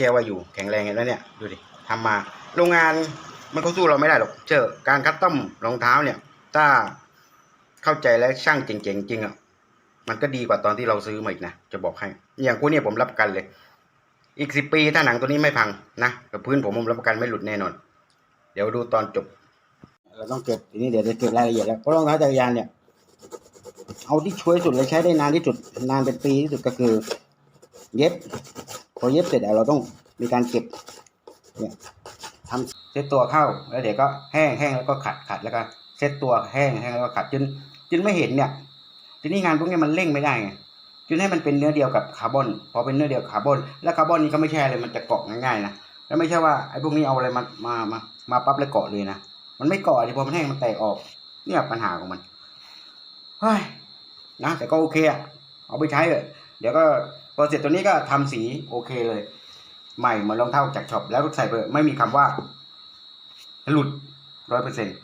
แก้ว่าอยู่แข็งแรงเห็นแล้วเนี่ยดูดิทำมา โรงงานมันก็สู้เราไม่ได้หรอกเจอการคัสตอมรองเท้าเนี่ย ถ้าเข้าใจและช่างเจ๋งๆจริงอะมันก็ดีกว่าตอนที่เราซื้อมาอีกนะจะบอกให้ อย่างกูเนี่ยผมรับประกันเลย อีกสิบปีถ้าหนังตัวนี้ไม่พังนะกับพื้นผมผมรับประกันไม่หลุดแน่นอน เดี๋ยวดูตอนจบเราต้องเก็บทีนี้เดี๋ยวจะเก็บรายละเอียดแล้วเพราะรองเท้าจักรยานเนี่ย เอาที่ช่วยสุดเลยใช้ได้นานที่สุดนานเป็นปีที่สุดก็คือ เย็บ พอเย็บเสร็จแล้วเราต้องมีการเก็บเนี่ยทำเซตตัวเข้าแล้วเดี๋ยวก็แห้งแห้งแล้วก็ขัดขัดแล้วก็เซตตัวแห้งแห้งแล้วก็ขัดจนจนไม่เห็นเนี่ยทีนี้งานพวกนี้มันเร่งไม่ได้ไงจนให้มันเป็นเนื้อเดียวกับคาร์บอนพอเป็นเนื้อเดียวกับคาร์บอนแล้วคาร์บอนนี่ก็ไม่ใช่อะไรมันจะเกาะง่ายๆนะแล้วไม่ใช่ว่าไอ้พวกนี้เอาอะไรมามามามาปั๊บแล้วเกาะเลยนะมันไม่เกาะดิพอมันแห้งมันแตกออกเนี่ยปัญหาของมันเฮ้ยนะแต่ก็โอเคอะเอาไปใช้เลยเดี๋ยวก็ พอเสร็จตัวนี้ก็ทำสีโอเคเลย ใหม่เหมือนรองเท้าจากช็อปแล้วใส่ไปไม่มีคำว่า หลุดร้อยเปอร์เซ็นต์